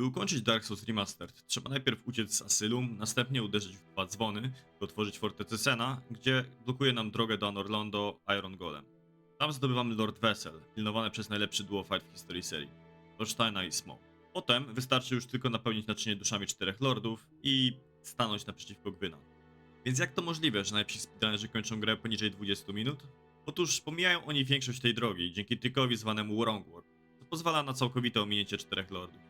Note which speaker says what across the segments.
Speaker 1: By ukończyć Dark Souls Remastered, trzeba najpierw uciec z Asylum, następnie uderzyć w dwa dzwony, by otworzyć fortecę Sena, gdzie blokuje nam drogę do Anorlondo Iron Golem. Tam zdobywamy Lord Vessel, pilnowany przez najlepszy duo fight w historii serii, Lordsteina i Smoke. Potem wystarczy już tylko napełnić naczynie duszami czterech lordów i stanąć naprzeciwko Gwyna. Więc jak to możliwe, że najlepsi speedrunnerzy kończą grę poniżej 20 minut? Otóż pomijają oni większość tej drogi dzięki trikowi zwanemu Wrongward, co pozwala na całkowite ominięcie czterech lordów.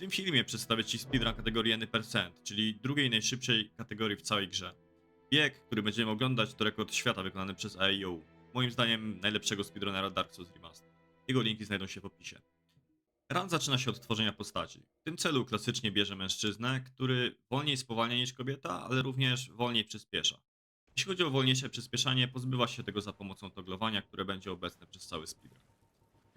Speaker 1: W tym filmie przedstawię Ci speedrun kategorii N%, czyli drugiej najszybszej kategorii w całej grze. Bieg, który będziemy oglądać to rekord świata wykonany przez AEO, moim zdaniem najlepszego speedrunnera Dark Souls Remastered. Jego linki znajdą się w opisie. Run zaczyna się od tworzenia postaci. W tym celu klasycznie bierze mężczyznę, który wolniej spowalnia niż kobieta, ale również wolniej przyspiesza. Jeśli chodzi o wolniejsze przyspieszanie, pozbywa się tego za pomocą toglowania, które będzie obecne przez cały speedrun.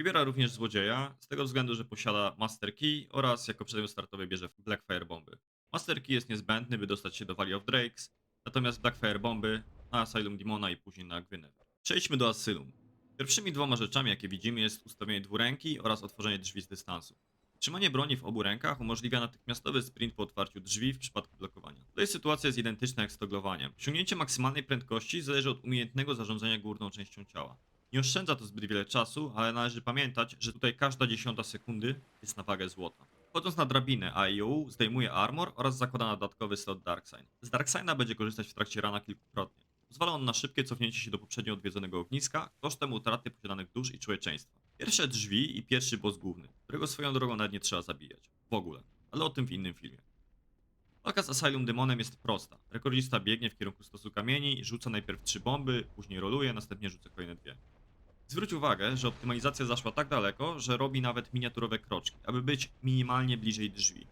Speaker 1: Wybiera również złodzieja, z tego względu, że posiada Master Key oraz jako przedmiot startowy bierze Blackfire bomby. Master Key jest niezbędny, by dostać się do Valley of Drakes, natomiast Blackfire bomby na Asylum Demona i później na Gwyneth. Przejdźmy do Asylum. Pierwszymi dwoma rzeczami, jakie widzimy, jest ustawienie dwuręki oraz otworzenie drzwi z dystansu. Trzymanie broni w obu rękach umożliwia natychmiastowy sprint po otwarciu drzwi w przypadku blokowania. Tutaj sytuacja jest identyczna jak z toglowaniem. Osiągnięcie maksymalnej prędkości zależy od umiejętnego zarządzania górną częścią ciała. Nie oszczędza to zbyt wiele czasu, ale należy pamiętać, że tutaj każda dziesiąta sekundy jest na wagę złota. Wchodząc na drabinę AIU zdejmuje armor oraz zakłada na dodatkowy slot Darksign. Z Darksigna będzie korzystać w trakcie rana kilkukrotnie. Pozwala on na szybkie cofnięcie się do poprzednio odwiedzonego ogniska kosztem utraty posiadanych dusz i człowieczeństwa. Pierwsze drzwi i pierwszy boss główny, którego swoją drogą nawet nie trzeba zabijać. W ogóle. Ale o tym w innym filmie. Walka z Asylum Demonem jest prosta. Rekordzista biegnie w kierunku stosu kamieni, rzuca najpierw trzy bomby, później roluje, następnie rzuca kolejne dwie. Zwróć uwagę, że optymalizacja zaszła tak daleko, że robi nawet miniaturowe kroczki, aby być minimalnie bliżej drzwi.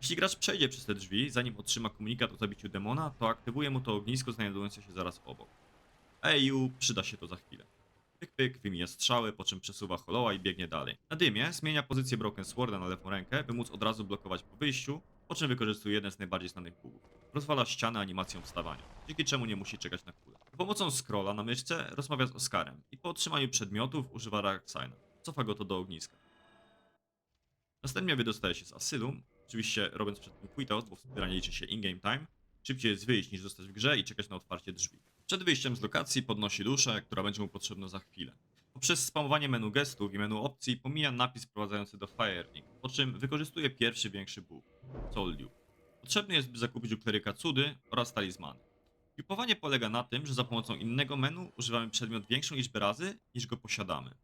Speaker 1: Jeśli gracz przejdzie przez te drzwi, zanim otrzyma komunikat o zabiciu demona, to aktywuje mu to ognisko znajdujące się zaraz obok. EU przyda się to za chwilę. Pyk pyk, wymija strzały, po czym przesuwa holoła i biegnie dalej. Na dymie zmienia pozycję Broken Sworda na lewą rękę, by móc od razu blokować po wyjściu, po czym wykorzystuje jeden z najbardziej znanych bugów. Rozwala ścianę animacją wstawania, dzięki czemu nie musi czekać na pomocą scrolla na myszce rozmawia z Oskarem i po otrzymaniu przedmiotów używa Darksigna. Cofa go to do ogniska. Następnie wydostaje się z Asylum, oczywiście robiąc przed tym quitouts, bo w wspieraniu liczy się in-game time. Szybciej jest wyjść niż zostać w grze i czekać na otwarcie drzwi. Przed wyjściem z lokacji podnosi duszę, która będzie mu potrzebna za chwilę. Poprzez spamowanie menu gestów i menu opcji pomija napis prowadzający do Firelink, po czym wykorzystuje pierwszy większy bóg, Soul. Potrzebny jest, by zakupić u kleryka cudy oraz talizmany. Dupowanie polega na tym, że za pomocą innego menu używamy przedmiot większą liczbę razy niż go posiadamy.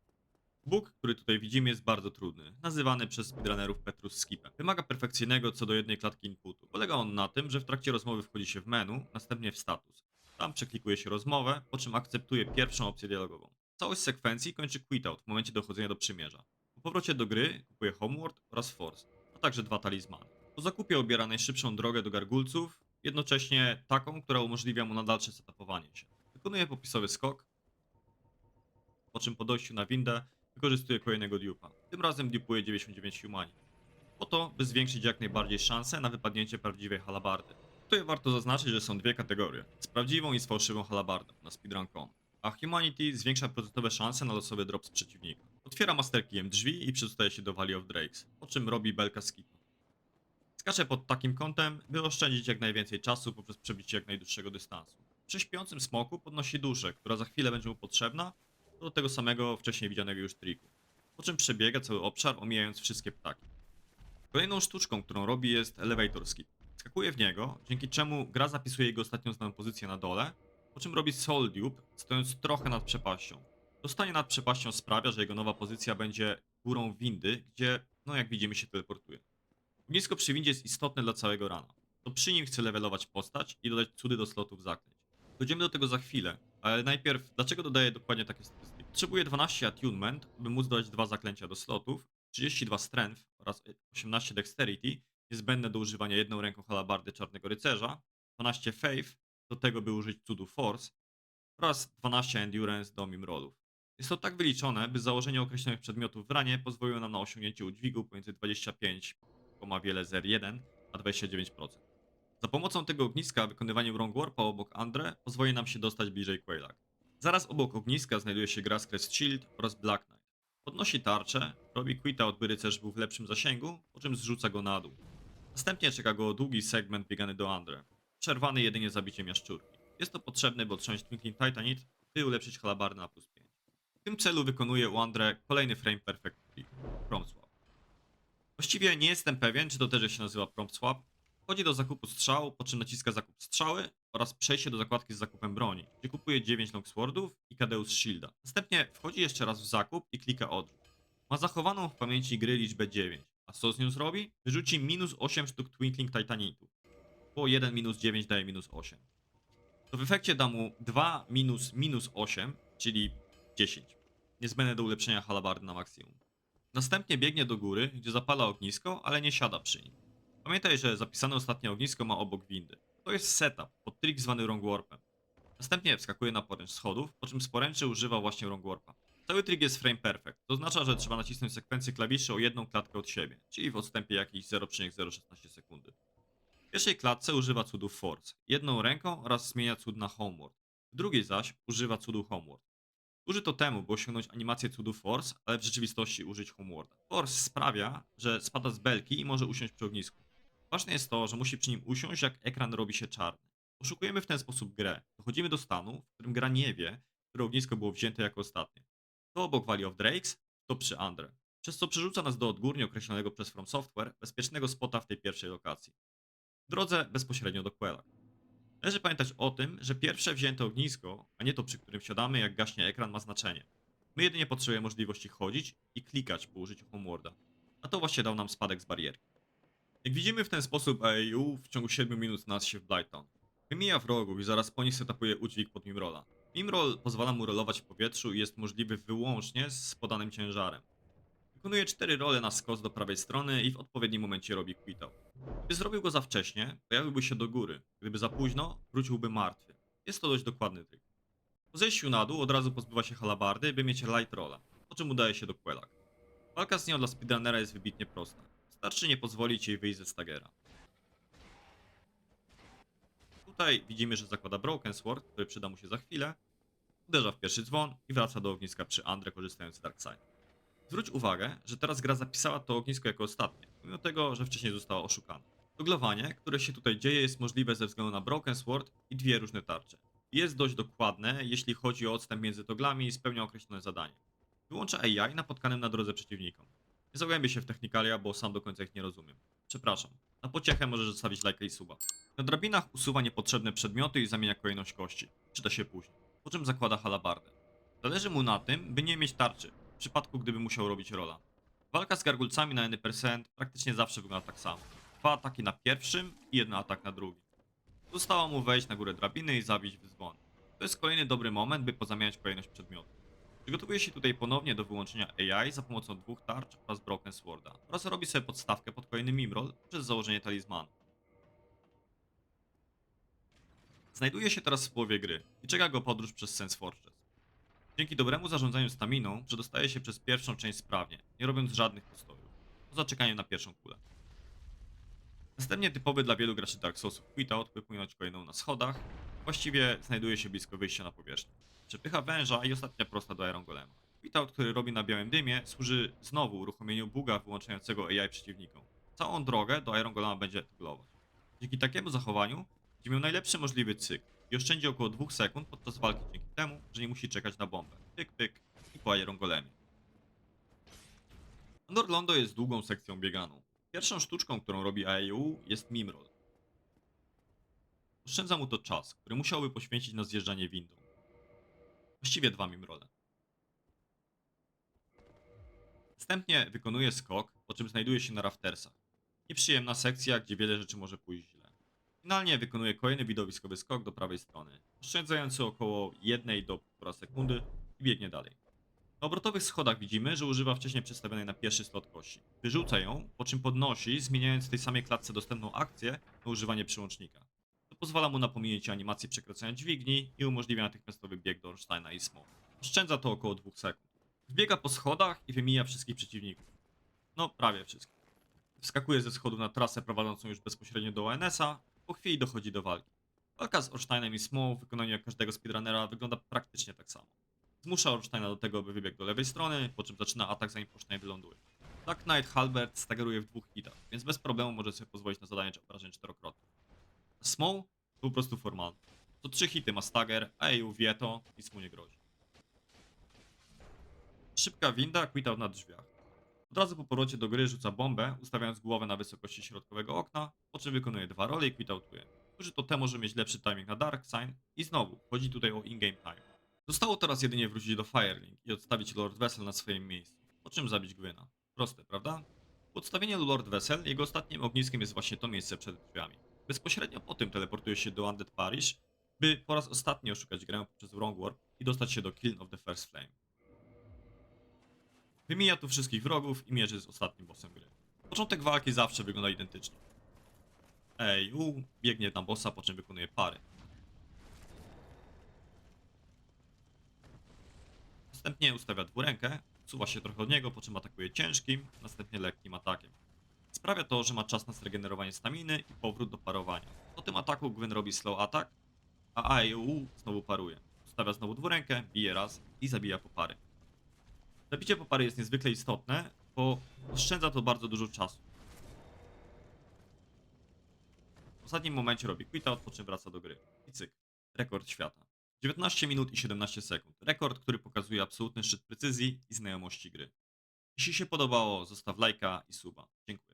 Speaker 1: Bóg, który tutaj widzimy, jest bardzo trudny, nazywany przez speedrunnerów Petrus Skipem. Wymaga perfekcyjnego co do jednej klatki inputu. Polega on na tym, że w trakcie rozmowy wchodzi się w menu, następnie w status. Tam przeklikuje się rozmowę, po czym akceptuje pierwszą opcję dialogową. Całość sekwencji kończy quitout w momencie dochodzenia do przymierza. Po powrocie do gry kupuje Homeworld oraz Force, a także dwa talizmany. Po zakupie obiera najszybszą drogę do gargulców, jednocześnie taką, która umożliwia mu nadalsze setupowanie się. Wykonuje popisowy skok, po czym po dojściu na windę wykorzystuje kolejnego dupa. Tym razem dupuje 99 humanit. Po to, by zwiększyć jak najbardziej szanse na wypadnięcie prawdziwej halabardy. Tutaj warto zaznaczyć, że są dwie kategorie. Z prawdziwą i z fałszywą halabardą na speedrun.com. A Humanity zwiększa procentowe szanse na losowy drop z przeciwnika. Otwiera Master Keyem drzwi i przedostaje się do Valley of Drakes, po czym robi belka skipu. Skacze pod takim kątem, by oszczędzić jak najwięcej czasu poprzez przebicie jak najdłuższego dystansu. Przy śpiącym smoku podnosi duszę, która za chwilę będzie mu potrzebna, do tego samego wcześniej widzianego już triku. Po czym przebiega cały obszar, omijając wszystkie ptaki. Kolejną sztuczką, którą robi jest elevator skip. Skakuje w niego, dzięki czemu gra zapisuje jego ostatnią znaną pozycję na dole, po czym robi soul dupe, stojąc trochę nad przepaścią. Dostanie nad przepaścią sprawia, że jego nowa pozycja będzie górą windy, gdzie, no jak widzimy, się teleportuje. Ognisko przy windzie jest istotne dla całego rana. To przy nim chce levelować postać i dodać cudy do slotów zaklęć. Dojdziemy do tego za chwilę, ale najpierw, dlaczego dodaję dokładnie takie statystyki? Potrzebuję 12 attunement, by móc dodać dwa zaklęcia do slotów, 32 strength oraz 18 dexterity, niezbędne do używania jedną ręką halabardy czarnego rycerza, 12 faith, do tego by użyć cudu force oraz 12 endurance do mimrolów. Jest to tak wyliczone, by założenie określonych przedmiotów w ranie pozwoliło nam na osiągnięcie udźwigu pomiędzy 25, wiele 0,1 a 29%. Za pomocą tego ogniska wykonywanie Wrong Warpa obok Andre pozwoli nam się dostać bliżej Quailak. Zaraz obok ogniska znajduje się Grass Crest Shield oraz Black Knight. Podnosi tarczę, robi quita od by rycerz był w lepszym zasięgu, po czym zrzuca go na dół. Następnie czeka go długi segment biegany do Andre, przerwany jedynie zabiciem jaszczurki. Jest to potrzebne, by otrząść Twinkling Titanite, by ulepszyć halabardę na plus 5. W tym celu wykonuje u Andre kolejny frame perfect swap. Właściwie nie jestem pewien, czy to też się nazywa prompt swap. Wchodzi do zakupu strzału, po czym naciska zakup strzały oraz przejście do zakładki z zakupem broni, gdzie kupuje 9 longswordów i Kadeus Shielda. Następnie wchodzi jeszcze raz w zakup i klika odrzuć. Ma zachowaną w pamięci gry liczbę 9. A co z nią zrobi? Wyrzuci minus 8 sztuk Twinkling Titanitu. Bo 1 minus 9 daje minus 8. To w efekcie da mu 2 minus minus 8, czyli 10. Niezbędne do ulepszenia halabardy na maksimum. Następnie biegnie do góry, gdzie zapala ognisko, ale nie siada przy nim. Pamiętaj, że zapisane ostatnie ognisko ma obok windy. To jest setup, pod trik zwany wrong warpem. Następnie wskakuje na poręcz schodów, po czym z poręczy używa właśnie wrong warpa. Cały trik jest frame perfect, to oznacza, że trzeba nacisnąć sekwencję klawiszy o jedną klatkę od siebie, czyli w odstępie jakichś 0,016 sekundy. W pierwszej klatce używa cudów force, jedną ręką oraz zmienia cud na homeward. W drugiej zaś używa cudu homeward. Służy to temu, by osiągnąć animację cudu force, ale w rzeczywistości użyć homewarda. Force sprawia, że spada z belki i może usiąść przy ognisku. Ważne jest to, że musi przy nim usiąść, jak ekran robi się czarny. Oszukujemy w ten sposób grę. Dochodzimy do stanu, w którym gra nie wie, które ognisko było wzięte jako ostatnie. To obok Valley of Drakes, to przy Andre. Przez co przerzuca nas do odgórnie określonego przez From Software bezpiecznego spota w tej pierwszej lokacji. W drodze bezpośrednio do Quella. Należy pamiętać o tym, że pierwsze wzięte ognisko, a nie to przy którym wsiadamy jak gaśnie ekran ma znaczenie. My jedynie potrzebujemy możliwości chodzić i klikać po użyciu homewarda. A to właśnie dał nam spadek z barierki. Jak widzimy w ten sposób AAU w ciągu 7 minut nas się w Blighttown. Wymija wrogów i zaraz po nich setupuje udźwig pod Mimrola. Mimroll pozwala mu rolować w powietrzu i jest możliwy wyłącznie z podanym ciężarem. Wykonuje 4 role na skos do prawej strony i w odpowiednim momencie robi quitał. Gdyby zrobił go za wcześnie, pojawiłby się do góry. Gdyby za późno, wróciłby martwy. Jest to dość dokładny trik. Po zejściu na dół od razu pozbywa się halabardy, by mieć light rolla, po czym udaje się do Quelak. Walka z nią dla speedrunnera jest wybitnie prosta. Wystarczy nie pozwolić jej wyjść ze stagera. Tutaj widzimy, że zakłada Broken Sword, który przyda mu się za chwilę. Uderza w pierwszy dzwon i wraca do ogniska przy Andre, korzystając z Darkside. Zwróć uwagę, że teraz gra zapisała to ognisko jako ostatnie, mimo tego, że wcześniej zostało oszukane. Toglowanie, które się tutaj dzieje, jest możliwe ze względu na Broken Sword i dwie różne tarcze. Jest dość dokładne, jeśli chodzi o odstęp między toglami i spełnia określone zadanie. Wyłącza AI napotkanym na drodze przeciwnikom. Nie zagłębię się w technikalia, bo sam do końca ich nie rozumiem. Przepraszam. Na pociechę możesz zostawić lajka i suba. Na drabinach usuwa niepotrzebne przedmioty i zamienia kolejność kości. Czyta się później. Po czym zakłada halabardę. Zależy mu na tym, by nie mieć tarczy, przypadku gdyby musiał robić rola. Walka z gargulcami na N% praktycznie zawsze wygląda tak samo. Dwa ataki na pierwszym i jeden atak na drugim. Zostało mu wejść na górę drabiny i zabić w dzwon. To jest kolejny dobry moment, by pozamieniać kolejność przedmiotów. Przygotowuje się tutaj ponownie do wyłączenia AI za pomocą dwóch tarcz oraz Broken Sworda oraz robi sobie podstawkę pod kolejny Mimroll przez założenie talizmanu. Znajduje się teraz w połowie gry i czeka go podróż przez Sense Fortress. Dzięki dobremu zarządzaniu staminą przedostaje się przez pierwszą część sprawnie, nie robiąc żadnych postojów, poza czekaniem na pierwszą kulę. Następnie typowy dla wielu graczy Dark Soulsów Quitout, by płynąć kolejną na schodach, właściwie znajduje się blisko wyjścia na powierzchnię. Przepycha węża i ostatnia prosta do Iron Golema. Quitout, który robi na białym dymie, służy znowu uruchomieniu buga wyłączającego AI przeciwnikom. Całą drogę do Iron Golema będzie tyglować. Dzięki takiemu zachowaniu będzie miał najlepszy możliwy cykl i oszczędzi około 2 sekund podczas walki dzięki temu, że nie musi czekać na bombę. Pyk, pyk i po Iron Golemie. Andor Londo jest długą sekcją bieganą. Pierwszą sztuczką, którą robi AEU jest Mimroll. Oszczędza mu to czas, który musiałby poświęcić na zjeżdżanie windą. Właściwie dwa Mimrole. Następnie wykonuje skok, po czym znajduje się na raftersach. Nieprzyjemna sekcja, gdzie wiele rzeczy może pójść. Finalnie wykonuje kolejny widowiskowy skok do prawej strony, oszczędzający około 1 do 1,5 sekundy i biegnie dalej. Na obrotowych schodach widzimy, że używa wcześniej przedstawionej na pierwszy slot kości. Wyrzuca ją, po czym podnosi, zmieniając w tej samej klatce dostępną akcję na używanie przyłącznika. To pozwala mu na pominięcie animacji przekracania dźwigni i umożliwia natychmiastowy bieg do Ornsteina i. Oszczędza to około 2 sekund. Wbiega po schodach i wymija wszystkich przeciwników. No, prawie wszystkich. Wskakuje ze schodów na trasę prowadzącą już bezpośrednio do ONS-a, po chwili dochodzi do walki. Walka z Ornsteinem i Smoke w wykonaniu jak każdego speedrunnera wygląda praktycznie tak samo. Zmusza Orsteina do tego, by wybiegł do lewej strony, po czym zaczyna atak zanim Orstein wyląduje. Dark Knight Halbert staggeruje w dwóch hitach, więc bez problemu może sobie pozwolić na zadanie obrażeń czterokrotnie. Smoł to po prostu formalny. Co trzy hity ma stagger, a EU wie to, nic mu nie grozi. Szybka winda, quit-out na drzwiach. Od razu po powrocie do gry rzuca bombę, ustawiając głowę na wysokości środkowego okna, po czym wykonuje dwa role i quit-outuje. Uży to T może mieć lepszy timing na Dark Sign i znowu, chodzi tutaj o in-game time. Zostało teraz jedynie wrócić do Firelink i odstawić Lord Vessel na swoim miejscu, po czym zabić Gwyna. Proste, prawda? Po odstawieniu Lord Vessel, jego ostatnim ogniskiem jest właśnie to miejsce przed drzwiami. Bezpośrednio po tym teleportuje się do Undead Parish, by po raz ostatni oszukać grę poprzez Wrong Warp i dostać się do Kill of the First Flame. Wymija tu wszystkich wrogów i mierzy z ostatnim bossem gry. Początek walki zawsze wygląda identycznie. EU biegnie na bossa, po czym wykonuje pary. Następnie ustawia dwurękę, suwa się trochę od niego, po czym atakuje ciężkim, następnie lekkim atakiem. Sprawia to, że ma czas na zregenerowanie staminy i powrót do parowania. Po tym ataku Gwyn robi slow attack, a AEU znowu paruje. Ustawia znowu dwurękę, bije raz i zabija po pary. Zabicie po pary jest niezwykle istotne, bo oszczędza to bardzo dużo czasu. W ostatnim momencie robi quita, po czym wraca do gry. I cyk. Rekord świata. 19 minut i 17 sekund. Rekord, który pokazuje absolutny szczyt precyzji i znajomości gry. Jeśli się podobało, zostaw lajka i suba. Dziękuję.